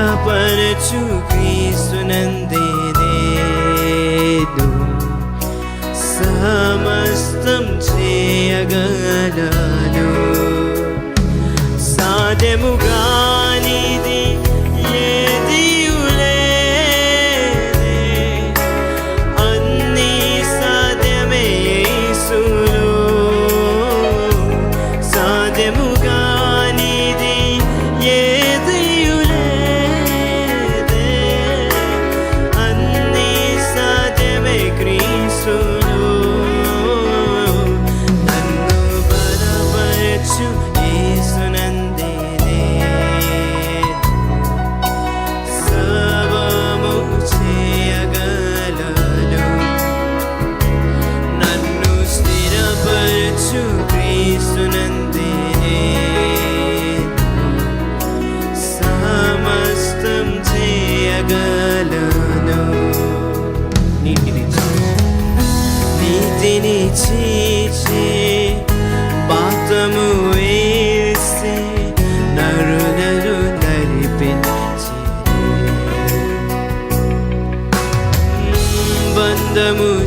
స్థిరపరచు క్రీస్తునందేనేదు సమస్తం చేయగలా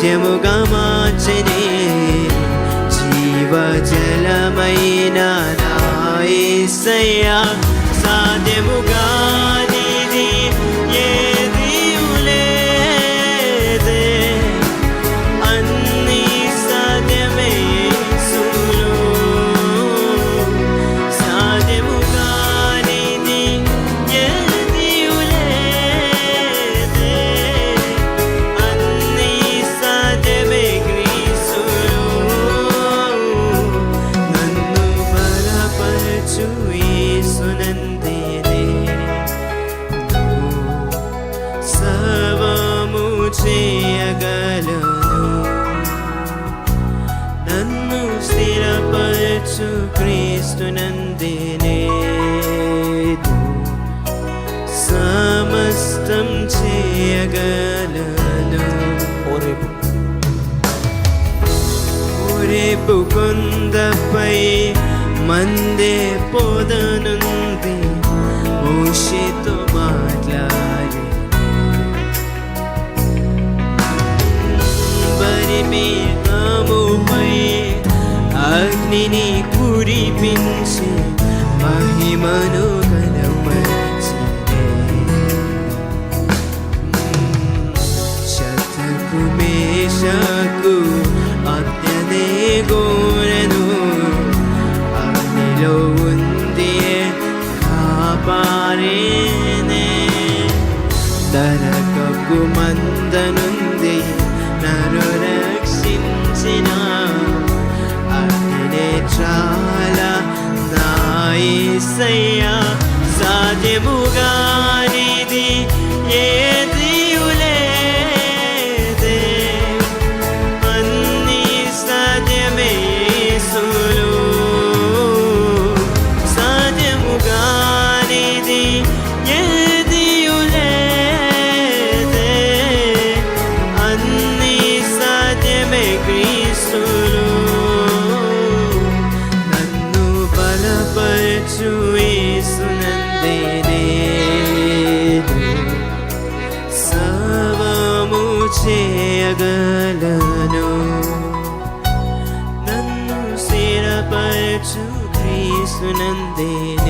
నాట్యముగా మార్చినే జీవజలమైన నా సాధ్యముగా యేసు క్రీస్తు నందినే సమస్తం చేయగలను. ఓరేపు రేపు కొందపై మందే పొదనుంది. మోషితో మాట్లాడి. బరి బరిమీదముపై అగ్నిని కురిపించి మహిమను కనపరిచినే శతకు మేషకు అత్యనే గోరెను అగ్నిలో ఉంది కాపారేనే తనకకు మందనుంది నన్ను నాయసయ్యా సాధ్యముగా చేయగలను నన్ను స్థిరపరచు క్రీస్తునందేనే